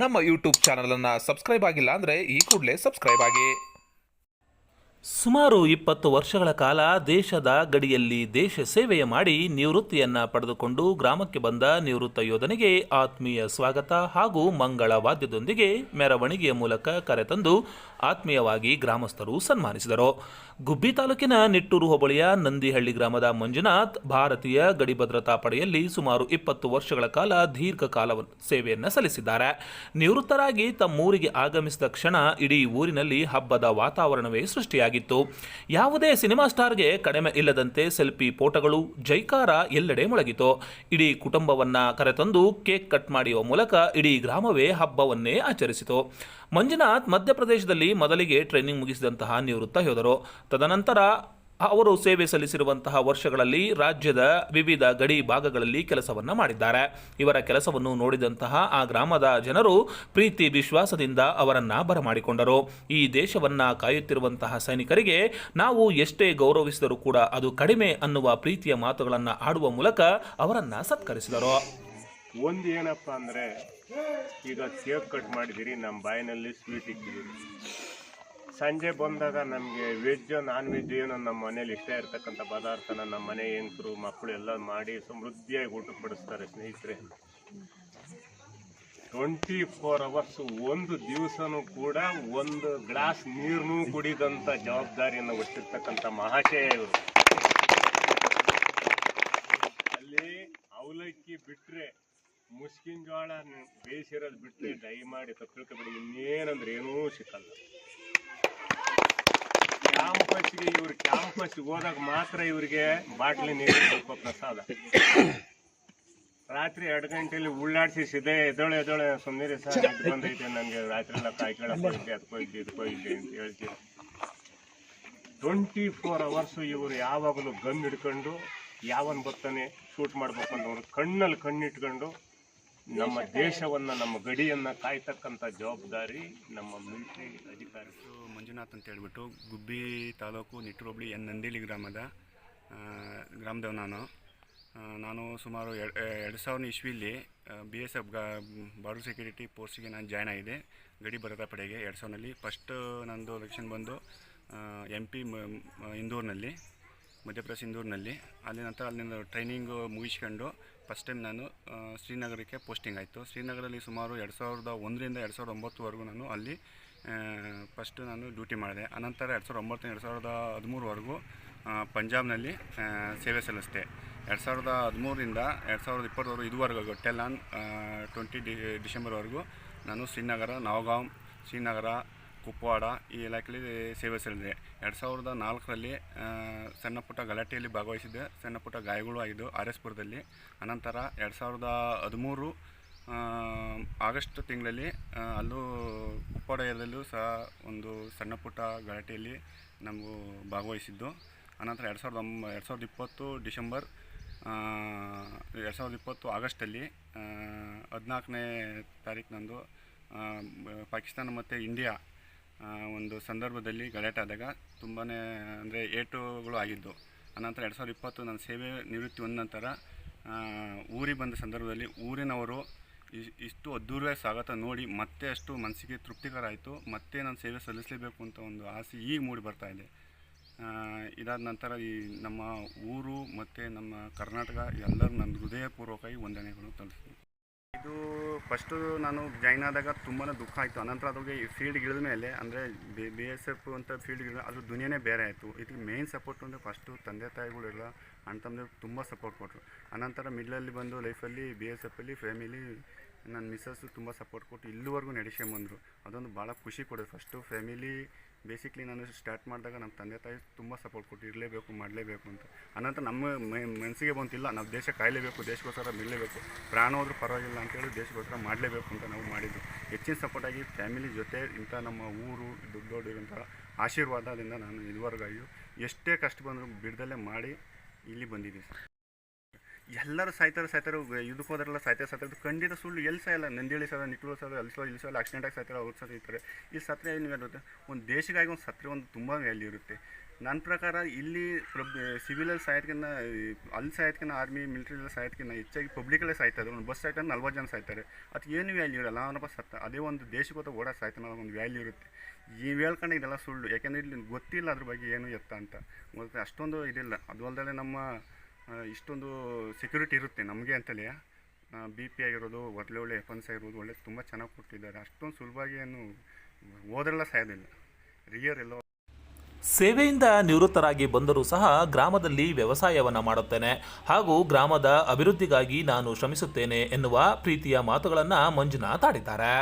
ನಮ್ಮ ಯೂಟ್ಯೂಬ್ ಚಾನಲನ್ನು ಸಬ್ಸ್ಕ್ರೈಬ್ ಆಗಿಲ್ಲ ಅಂದರೆ ಈ ಕೂಡಲೇ ಸಬ್ಸ್ಕ್ರೈಬ್ ಆಗಿ. ಸುಮಾರು ಇಪ್ಪತ್ತು ವರ್ಷಗಳ ಕಾಲ ದೇಶದ ಗಡಿಯಲ್ಲಿ ದೇಶ ಸೇವೆಯ ಮಾಡಿ ನಿವೃತ್ತಿಯನ್ನ ಪಡೆದುಕೊಂಡು ಗ್ರಾಮಕ್ಕೆ ಬಂದ ನಿವೃತ್ತ ಯೋಧನಿಗೆ ಆತ್ಮೀಯ ಸ್ವಾಗತ ಹಾಗೂ ಮಂಗಳ ವಾದ್ಯದೊಂದಿಗೆ ಮೆರವಣಿಗೆಯ ಮೂಲಕ ಕರೆತಂದು ಆತ್ಮೀಯವಾಗಿ ಗ್ರಾಮಸ್ಥರು ಸನ್ಮಾನಿಸಿದರು. ಗುಬ್ಬಿ ತಾಲೂಕಿನ ನಿಟ್ಟೂರು ಹೋಬಳಿಯ ನಂದಿಹಳ್ಳಿ ಗ್ರಾಮದ ಮಂಜುನಾಥ್ ಭಾರತೀಯ ಗಡಿ ಭದ್ರತಾ ಪಡೆಯಲ್ಲಿ ಸುಮಾರು ಇಪ್ಪತ್ತು ವರ್ಷಗಳ ಕಾಲ ದೀರ್ಘಕಾಲ ಸೇವೆಯನ್ನು ಸಲ್ಲಿಸಿದ್ದಾರೆ. ನಿವೃತ್ತರಾಗಿ ತಮ್ಮೂರಿಗೆ ಆಗಮಿಸಿದ ಕ್ಷಣ ಇಡೀ ಊರಿನಲ್ಲಿ ಹಬ್ಬದ ವಾತಾವರಣವೇ ಸೃಷ್ಟಿಯಾಗಿತ್ತು ಯಾವುದೇ ಸಿನಿಮಾ ಸ್ಟಾರ್ಗೆ ಕಡಿಮೆ ಇಲ್ಲದಂತೆ ಸೆಲ್ಫಿ ಫೋಟೋಗಳು ಜೈಕಾರ ಎಲ್ಲೆಡೆ ಮೊಳಗಿತು. ಇಡೀ ಕುಟುಂಬವನ್ನ ಕರೆತಂದು ಕೇಕ್ ಕಟ್ ಮಾಡುವ ಮೂಲಕ ಇಡೀ ಗ್ರಾಮವೇ ಹಬ್ಬವನ್ನೇ ಆಚರಿಸಿತು. ಮಂಜುನಾಥ್ ಮಧ್ಯಪ್ರದೇಶದಲ್ಲಿ ಮೊದಲಿಗೆ ಟ್ರೈನಿಂಗ್ ಮುಗಿಸಿದಂತಹ ನಿವೃತ್ತ ಹೋದರು ತದನಂತರ ಅವರು ಸೇವೆ ಸಲ್ಲಿಸಿರುವಂತಹ ವರ್ಷಗಳಲ್ಲಿ ರಾಜ್ಯದ ವಿವಿಧ ಗಡಿ ಭಾಗಗಳಲ್ಲಿ ಕೆಲಸವನ್ನ ಮಾಡಿದ್ದಾರೆ. ಇವರ ಕೆಲಸವನ್ನು ನೋಡಿದಂತಹ ಆ ಗ್ರಾಮದ ಜನರು ಪ್ರೀತಿ ವಿಶ್ವಾಸದಿಂದ ಅವರನ್ನ ಬರಮಾಡಿಕೊಂಡರು. ಈ ದೇಶವನ್ನ ಕಾಯುತ್ತಿರುವಂತಹ ಸೈನಿಕರಿಗೆ ನಾವು ಎಷ್ಟೇ ಗೌರವಿಸಿದರೂ ಕೂಡ ಅದು ಕಡಿಮೆ ಅನ್ನುವ ಪ್ರೀತಿಯ ಮಾತುಗಳನ್ನು ಆಡುವ ಮೂಲಕ ಅವರನ್ನ ಸತ್ಕರಿಸಿದರು. ಒಂದು ಏನಪ್ಪ ಅಂದರೆ, ಈಗ ಕೇಕ್ ಕಟ್ ಮಾಡಿದಿರಿ ನಮ್ಮ ಬಾಯಿನಲ್ಲಿ ಸ್ವೀಟ್ ಇಟ್ಟಿದ್ದೀರಿ. ಸಂಜೆ ಬಂದಾಗ ನಮಗೆ ವೆಜ್ ನಾನ್ ವೆಜ್ ಏನೋ ನಮ್ಮ ಮನೇಲಿ ಇಷ್ಟ ಇರ್ತಕ್ಕಂಥ ಪದಾರ್ಥನ ನಮ್ಮ ಮನೆ ಹೆಂಗಸರು ಮಕ್ಕಳು ಎಲ್ಲ ಮಾಡಿ ಸಮೃದ್ಧಿಯಾಗಿ ಊಟ ಪಡಿಸ್ತಾರೆ ಸ್ನೇಹಿತರೆ. ಟ್ವೆಂಟಿ ಫೋರ್ ಅವರ್ಸ್ ಒಂದು ದಿವಸನೂ ಕೂಡ ಒಂದು ಗ್ಲಾಸ್ ನೀರನ್ನೂ ಕುಡಿದಂಥ ಜವಾಬ್ದಾರಿಯನ್ನು ಹೊತ್ತಿರ್ತಕ್ಕಂಥ ಮಹಾಶಯ ಇವರು. ಅಲ್ಲಿ ಅವಲಕ್ಕಿ ಬಿಟ್ರೆ ಮುಸ್ಕಿನ ಜೋಳ ಬೇಯಿಸಿರೋದು ಬಿಟ್ಟು ಮಾಡಿ ತಿಳ್ಕೊಬೇಡಿ ಇನ್ನೇನಂದ್ರೆ ಏನೂ ಸಿಕ್ಕಲ್ಲ. ಕ್ಯಾಂಪಸ್ಗೆ ಇವ್ರು ಕ್ಯಾಂಪಸ್ಗೆ ಹೋದಾಗ ಮಾತ್ರ ಇವರಿಗೆ ಬಾಟ್ಲಿ ನೀರು ಸ್ವಲ್ಪ ಪ್ರಸಾದ. ರಾತ್ರಿ ಎರಡು ಗಂಟೆಲಿ ಉಳ್ಳಾಡ್ಸಿ ಸಿದೆ ಎದೊಳೆ ಎದೊಳೆ ಸುಮ್ಮನೆ ಸರ್ ಇದು ಬಂದೈತೆ ನನಗೆ ರಾತ್ರಿ ಎಲ್ಲ ಕಾಯಿ ಹೋಗಿದ್ದೆ ಅದಕ್ಕೋ ಇದ್ದೆ ಅಂತ ಹೇಳ್ತೀವಿ. ಟ್ವೆಂಟಿ ಫೋರ್ ಅವರ್ಸು ಇವರು ಯಾವಾಗಲೂ ಗಮ್ ಹಿಡ್ಕೊಂಡು, ಯಾವನ್ ಬರ್ತಾನೆ ಶೂಟ್ ಮಾಡ್ಬೇಕು ಅಂತ ಕಣ್ಣಲ್ಲಿ ಕಣ್ಣಿಟ್ಕೊಂಡು ನಮ್ಮ ದೇಶವನ್ನ ನಮ್ಮ ಗಡಿಯನ್ನ ಕಾಯ್ತಕ್ಕಂಥ ಜವಾಬ್ದಾರಿ ನಮ್ಮ ಮಿಲಿಟರಿ ಅಧಿಕಾರಿ. ಮಂಜುನಾಥ್ ಅಂತ ಹೇಳ್ಬಿಟ್ಟು ಗುಬ್ಬಿ ತಾಲೂಕು ನಿಟ್ರೋಬ್ಳಿ ಎನ್ ನಂದಿಲಿ ಗ್ರಾಮದ ಗ್ರಾಮದೇವ್ ನಾನು. ನಾನು ಸುಮಾರು ಎರ್- ಎರಡು ಸಾವಿರ ಇಸ್ವಿಲಿ ಬಿ ಎಸ್ ಎಫ್ ಗಾ ಬಾರ್ಡರ್ ಸೆಕ್ಯೂರಿಟಿ ಪೋಸ್ಟಿಗೆ ನಾನು ಜಾಯ್ನ್ ಆಗಿದೆ ಗಡಿ ಭದ್ರತಾ ಪಡೆಗೆ. ಎರಡು ಸಾವಿರದಲ್ಲಿ ಫಸ್ಟ್ ನಂದು ಎಲೆಕ್ಷನ್ ಬಂದು ಎಂ ಪಿ ಇಂದೂರಿನಲ್ಲಿ ಮಧ್ಯಪ್ರದೇಶ ಇಂದೂರಿನಲ್ಲಿ. ಅಲ್ಲಿ ನಂತರ ಅಲ್ಲಿಂದ ಟ್ರೈನಿಂಗು ಮುಗಿಸ್ಕೊಂಡು ಫಸ್ಟ್ ಟೈಮ್ ನಾನು ಶ್ರೀನಗರಕ್ಕೆ ಪೋಸ್ಟಿಂಗ್ ಆಯಿತು. ಶ್ರೀನಗರಲ್ಲಿ ಸುಮಾರು ಎರಡು ಸಾವಿರದ ಒಂದರಿಂದ ಎರಡು ಸಾವಿರದ ಒಂಬತ್ತುವರೆಗೂ ನಾನು ಅಲ್ಲಿ ಫಸ್ಟು ನಾನು ಡ್ಯೂಟಿ ಮಾಡಿದೆ. ಅನಂತರ ಎರಡು ಸಾವಿರದ ಒಂಬತ್ತು ಎರಡು ಸಾವಿರದ ಹದಿಮೂರವರೆಗೂ ಪಂಜಾಬ್ನಲ್ಲಿ ಸೇವೆ ಸಲ್ಲಿಸಿದೆ. ಎರಡು ಸಾವಿರದ ಹದಿಮೂರರಿಂದ ಎರಡು ಸಾವಿರದ ಇಪ್ಪತ್ತವರೆಗೂ ಇದುವರೆಗೂ ಟೆಲ್ ಆನ್ ಟ್ವೆಂಟಿ ಡಿ, ಡಿಸೆಂಬರ್ವರೆಗೂ ನಾನು ಶ್ರೀನಗರ ನವಗಾಂ ಶ್ರೀನಗರ ಕುಪ್ವಾಡ ಈ ಇಲಾಖೆಯಲ್ಲಿ ಸೇವೆ ಸಲ್ಲಿದೆ ಎರಡು ಸಾವಿರದ ನಾಲ್ಕರಲ್ಲಿ ಸಣ್ಣ ಪುಟ್ಟ ಗಲಾಟೆಯಲ್ಲಿ ಭಾಗವಹಿಸಿದ್ದೆ ಸಣ್ಣ ಪುಟ್ಟ ಗಾಯಗಳು ಆಗಿದ್ದು ಆರ್ ಎಸ್ ಪುರದಲ್ಲಿ ಅನಂತರ ಎರಡು ಸಾವಿರದ ಹದಿಮೂರು ಆಗಸ್ಟ್ ತಿಂಗಳಲ್ಲಿ ಅಲ್ಲೂ ಕುಪ್ಪಾಡದಲ್ಲೂ ಸಹ ಒಂದು ಸಣ್ಣ ಪುಟ್ಟ ಗಲಾಟೆಯಲ್ಲಿ ನಮಗೂ ಭಾಗವಹಿಸಿದ್ದು. ಅನಂತರ ಎರಡು ಸಾವಿರದ ಒಂಬ, ಎರಡು ಸಾವಿರದ ಇಪ್ಪತ್ತು ಡಿಸೆಂಬರ್ ಎರಡು ಸಾವಿರದ ಇಪ್ಪತ್ತು ಆಗಸ್ಟಲ್ಲಿ ಹದಿನಾಲ್ಕನೇ ತಾರೀಕಿನಂದು ಪಾಕಿಸ್ತಾನ ಮತ್ತು ಇಂಡಿಯಾ ಒಂದು ಸಂದರ್ಭದಲ್ಲಿ ಗಲಾಟೆ ಆದಾಗ ತುಂಬಾ ಅಂದರೆ ಏಟುಗಳು ಆಗಿದ್ದು, ಅನಂತರ ಎರಡು ಸಾವಿರದ ಇಪ್ಪತ್ತು ನನ್ನ ಸೇವೆ ನಿವೃತ್ತಿ ಹೊಂದ ನಂತರ ಊರಿಗೆ ಬಂದ ಸಂದರ್ಭದಲ್ಲಿ ಊರಿನವರು ಇಷ್ಟು ಅದ್ದೂರಿಯಾಗಿ ಸ್ವಾಗತ ನೋಡಿ ಮತ್ತೆ ಅಷ್ಟು ಮನಸ್ಸಿಗೆ ತೃಪ್ತಿಕರ ಆಯಿತು ಮತ್ತೆ ನಾನು ಸೇವೆ ಸಲ್ಲಿಸಲೇಬೇಕು ಅಂತ ಒಂದು ಆಸೆ ಈಗ ಮೂಡಿ ಬರ್ತಾ ಇದೆ. ಇದಾದ ನಂತರ ಈ ನಮ್ಮ ಊರು ಮತ್ತು ನಮ್ಮ ಕರ್ನಾಟಕ ಎಲ್ಲರೂ ನನ್ನ ಹೃದಯಪೂರ್ವಕವಾಗಿ ವಂದನೆಗಳು ತಲುಪಿಸ್ತೀನಿ. ಇದು ಫಸ್ಟು ನಾನು ಜಾಯ್ನ್ ಆದಾಗ ತುಂಬಾ ದುಃಖ ಆಯಿತು. ಅನಂತರ ಅದ್ರಿಗೆ ಈ ಫೀಲ್ಡ್ಗೆ ಇಳಿದ ಮೇಲೆ, ಅಂದರೆ ಬಿ ಬಿ ಎಸ್ ಎಫ್ ಅಂತ ಫೀಲ್ಡ್ಗೆ ಇಳಿದ ಅದ್ರ ದುನಿಯಾನೇ ಬೇರೆ ಆಯಿತು. ಇದಕ್ಕೆ ಮೇನ್ ಸಪೋರ್ಟ್ ಅಂದರೆ ಫಸ್ಟು ತಂದೆ ತಾಯಿಗಳೆಲ್ಲ, ಅಣ್ಣ ತಮ್ಮದೇ ತುಂಬ ಸಪೋರ್ಟ್ ಕೊಟ್ಟರು ಅನಂತರ ಮಿಡ್ಲಲ್ಲಿ ಬಂದು ಲೈಫಲ್ಲಿ ಬಿ ಎಸ್ ಎಫಲ್ಲಿ ಫ್ಯಾಮಿಲಿ ನನ್ನ ಮಿಸ್ಸಸ್ಸು ತುಂಬ ಸಪೋರ್ಟ್ ಕೊಟ್ಟು ಇಲ್ಲಿವರೆಗೂ ನಡೆಸ್ಕೊಂಬಂದರು. ಅದೊಂದು ಭಾಳ ಖುಷಿ ಕೊಡೋದು ಫಸ್ಟು ಫ್ಯಾಮಿಲಿ ಬೇಸಿಕ್ಲಿ ನಾನು ಸ್ಟಾರ್ಟ್ ಮಾಡಿದಾಗ ನಮ್ಮ ತಂದೆ ತಾಯಿ ತುಂಬ ಸಪೋರ್ಟ್ ಕೊಟ್ಟು ಇರಲೇಬೇಕು, ಮಾಡಲೇಬೇಕು ಅಂತ. ಅನಂತರ ನಮ್ಮ ಮನಸ್ಸಿಗೆ ಬಂತಿಲ್ಲ, ನಾವು ದೇಶ ಕಾಯಲೇಬೇಕು ದೇಶಕ್ಕೋಸ್ಕರ ನಿಲ್ಲಲೇಬೇಕು ಪ್ರಾಣ ಹೋದ್ರೂ ಪರವಾಗಿಲ್ಲ ಅಂತೇಳಿ ದೇಶಕ್ಕೋಸ್ಕರ ಮಾಡಲೇಬೇಕು ಅಂತ ನಾವು ಮಾಡಿದ್ದು. ಹೆಚ್ಚಿನ ಸಪೋರ್ಟಾಗಿ ಫ್ಯಾಮಿಲಿ ಜೊತೆ ಇಂಥ ನಮ್ಮ ಊರು, ದೊಡ್ಡ ದೊಡ್ಡ ಆಶೀರ್ವಾದದಿಂದ ನಾನು ಇದುವರೆಗಾಗಿಯೂ ಎಷ್ಟೇ ಕಷ್ಟ ಬಂದರೂ ಬಿಡದಲ್ಲೇ ಮಾಡಿ ಇಲ್ಲಿ ಬಂದಿದ್ದೀನಿ ಸರ್. ಎಲ್ಲರೂ ಸಾಯ್ತಾರೆ ಸಾಯ್ತಾರೆ ಇದಕ್ಕೆ ಹೋದ್ರಲ್ಲ ಸಾಯ್ತಾರೆ ಸಾಯ್ತಾರೆ. ಖಂಡಿತ ಸುಳ್ಳು. ಎಲ್ಲಿ ಸಾಯಲ್ಲ ನಂದಿಳಿ ಸಲ ನಿಟ್ಟೂರು ಸಲ ಅಲ್ಲಿ ಸಲ ಇಲ್ಲಿ ಸಲ ಆಕ್ಸಿಡೆಂಟ್ ಆಗಿ ಸಾಯ್ತಾರೆ, ಅವ್ರು ಸಹ ಇರ್ತಾರೆ ಇಲ್ಲಿ ಸತ್ರೆ ಏನು ಇರುತ್ತೆ ಒಂದು ದೇಶಕ್ಕಾಗಿ ಒಂದು ಸತ್ರೆ ಒಂದು ತುಂಬ ವ್ಯಾಲ್ಯೂ ಇರುತ್ತೆ. ನನ್ನ ಪ್ರಕಾರ ಇಲ್ಲಿ ಸಿವಿಲಲ್ಲಿ ಸಾಯೋದಕ್ಕಿಂತ ಅಲ್ಲಿ ಸಾಯೋದಕ್ಕಿಂತ ಆರ್ಮಿ ಮಿಲಿಟ್ರಿಯಲ್ಲಿ ಸಾಯೋದಕ್ಕಿಂತ ಹೆಚ್ಚಾಗಿ ಪಬ್ಲಿಕಲ್ಲೇ ಸಾಯ್ತಾರೆ. ಒಂದು ಬಸ್ ಸಾಯ್ತಾರೆ, ನಲ್ವತ್ತು ಜನ ಸಾಯ್ತಾರೆ. ಅದು ಏನು ವ್ಯಾಲ್ಯೂ ಇರಲ್ಲ? ಅವನಪ್ಪ ಸತ್ತ. ಅದೇ ಒಂದು ದೇಶಕ್ಕೋತ ಓಡಾ ಸಾಯ್ತಾನ ಒಂದು ವ್ಯಾಲ್ಯೂ ಇರುತ್ತೆ. ಈ ಹೇಳ್ಕೊಂಡು ಇದೆಲ್ಲ ಸುಳ್ಳು. ಯಾಕೆಂದರೆ ಇಲ್ಲಿ ಗೊತ್ತಿಲ್ಲ ಅದ್ರ ಬಗ್ಗೆ ಏನು ಎತ್ತ ಅಂತ. ಮತ್ತು ಅಷ್ಟೊಂದು ಇದಿಲ್ಲ. ಅದು ಅಲ್ಲದೆ ನಮ್ಮ ಇಷ್ಟೊಂದು ಸೆಕ್ಯೂರಿಟಿ ಇರುತ್ತೆ ನಮಗೆ ಅಂತಲೇ. ಬಿ ಪಿ ಆಗಿರೋದು ಒಳ್ಳೆ ಒಳ್ಳೆ ವೆಪನ್ಸ್ ಆಗಿರೋದು ಒಳ್ಳೆ ತುಂಬ ಚೆನ್ನಾಗಿ ಕೊಟ್ಟಿದ್ದಾರೆ. ಅಷ್ಟೊಂದು ಸುಲಭವಾಗಿ ಏನು ಓದರೆಲ್ಲ ಸಾಯೋದಿಲ್ಲ. ರಿಯರ್ ಎಲ್ಲೋ ಸೇವೆಯಿಂದ ನಿವೃತ್ತರಾಗಿ ಬಂದರೂ ಸಹ ಗ್ರಾಮದಲ್ಲಿ ವ್ಯವಸಾಯವನ್ನು ಮಾಡುತ್ತೇನೆ. ಹಾಗೂ ಗ್ರಾಮದ ಅಭಿವೃದ್ಧಿಗಾಗಿ ನಾನು ಶ್ರಮಿಸುತ್ತೇನೆ ಎನ್ನುವ ಪ್ರೀತಿಯ ಮಾತುಗಳನ್ನು ಮಂಜುನಾಥ್ ಆಡಿದ್ದಾರೆ.